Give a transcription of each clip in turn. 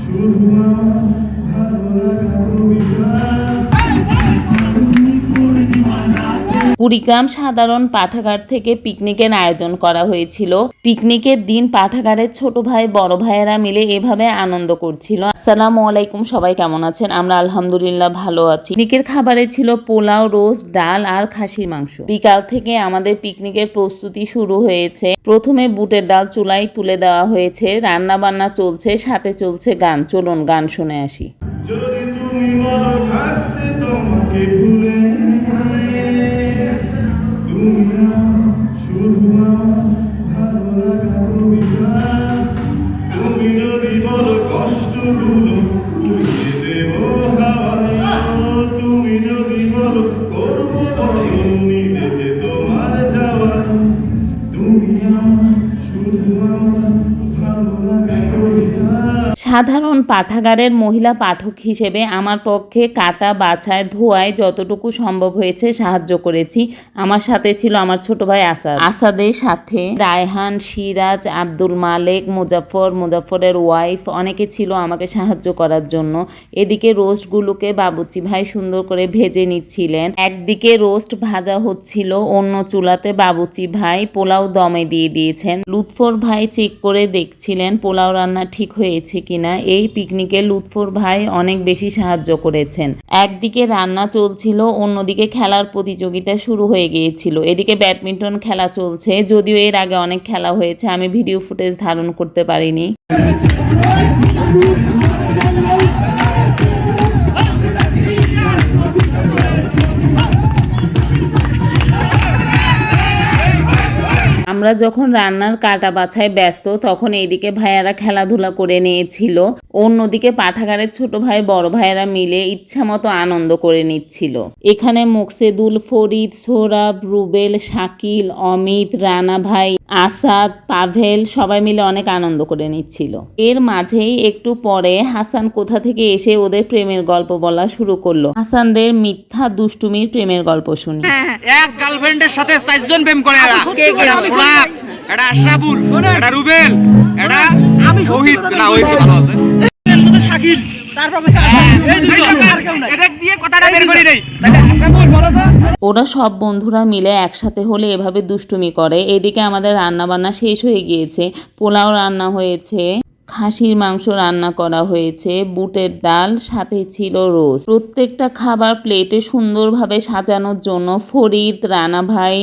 শুধু আজ কুড়িগ্রাম সাধারণ পাঠাগার থেকে পিকনিকের আয়োজন করা হয়েছিল। পিকনিকের দিন পাঠাগারের ছোট ভাই, বড় ভাইয়েরা মিলে এভাবে আনন্দ করছিল। আসসালামু আলাইকুম, সবাই কেমন আছেন? আমরা আলহামদুলিল্লাহ ভালো আছি। পিকনিকের খাবারে ছিল পোলাও, রোস্ট, ডাল আর খাসির মাংস। বিকাল থেকে আমাদের পিকনিকের প্রস্তুতি শুরু হয়েছে। প্রথমে বুটের ডাল চুলায় তুলে দেওয়া হয়েছে। রান্না বান্না চলছে, সাথে চলছে গান। চলুন গান শুনে আসি। তোমাকে ভুলে আমার শুধু আমার ভালো লাগা। সাধারণ পাঠাগারের মহিলা পাঠক হিসেবে আমার পক্ষে কাটা, বাছায়, ধোয়ায় যতটুকু সম্ভব হয়েছে সাহায্য করেছি। আমার সাথে ছিল আমার ছোট ভাই আসাদ। আসাদের সাথে রায়হান, সিরাজ, আব্দুল মালেক মুজাফর মুজাফরের ওয়াইফ অনেকে ছিল আমাকে সাহায্য করার জন্য। এদিকে রোস্টগুলোকে বাবুচি ভাই সুন্দর করে ভেজে নিচ্ছিলেন। একদিকে রোস্ট ভাজা হচ্ছিল, অন্য চুলাতে বাবুচি ভাই পোলাও দমে দিয়ে দিয়েছেন। লুৎফর ভাই চেক করে দেখছিলেন পোলাও রান্না ঠিক হয়েছে কিনা। এই পিকনিকে লুৎফর ভাই অনেক বেশি সাহায্য করেছেন। একদিকে রান্না চলছিল, অন্যদিকে খেলার প্রতিযোগিতা শুরু হয়ে গিয়েছিল। এদিকে ব্যাডমিন্টন খেলা চলছে, যদিও এর আগে অনেক খেলা হয়েছে, আমি ভিডিও ফুটেজ ধারণ করতে পারিনি। আমরা যখন রান্নার কাটা বাছায় ব্যস্ত, তখন এইদিকে ভাইয়ারা খেলাধুলা করে নিয়েছিল। অন্যদিকে পাঠাগারের ছোট ভাই, বড় ভাইয়েরা মিলে ইচ্ছা মতো আনন্দ করে নিচ্ছিল। এখানে মোকসেদুল, ফরিদ, সোহরাব, রুবেল, শাকিল, অমিত, রানা ভাই আসাদ পাভেল সবাই মিলে অনেক আনন্দ করে নিচ্ছিল। এর মাঝেই একটু পরে হাসান কোথা থেকে এসে ওদের প্রেমের গল্প বলা শুরু করল। হাসানদের মিথ্যা দুষ্টুমির প্রেমের গল্প শুনি। এক গার্লফ্রেন্ডের সাথে চারজন প্রেম করে এরা। এটা সোনাক এটা আশরাফুল এটা রুবেল এটা শহীদ না ওই ভালো আছে। এটা দিয়ে কথাটা ওরা সব বন্ধুরা মিলে একসাথে হলে এভাবে দুষ্টুমি করে। এদিকে আমাদের রান্না বান্না শেষ হয়ে গিয়েছে। পোলাও রান্না হয়েছে। খাসির মাংস রান্না করা হয়েছে, বুটের ডাল, সাথে ছিল রোজ প্রত্যেকটা খাবার প্লেটে সুন্দরভাবে সাজানোর জন্য ফরিদ, রানা ভাই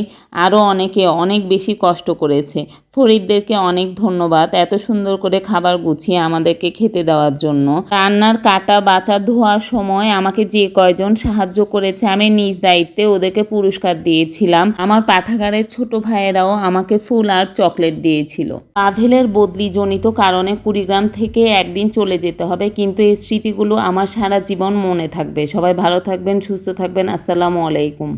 আরও অনেকে অনেক বেশি কষ্ট করেছে। ফরিদদেরকে অনেক ধন্যবাদ এত সুন্দর করে খাবার গুছিয়ে আমাদেরকে খেতে দেওয়ার জন্য। রান্নার কাটা বাচা ধোয়ার সময় আমাকে যে কয়জন সাহায্য করেছে, আমি নিজ দায়িত্বে ওদেরকে পুরস্কার দিয়েছিলাম। আমার পাঠাগারের ছোট ভাইয়েরাও আমাকে ফুল আর চকলেট দিয়েছিল। পাভেলের বদলি জনিত কারণে কুড়িগ্রাম থেকে একদিন চলে যেতে হবে, কিন্তু এই স্মৃতিগুলো আমার সারা জীবন মনে থাকবে। সবাই ভালো থাকবেন, সুস্থ থাকবেন। আসসালামু আলাইকুম।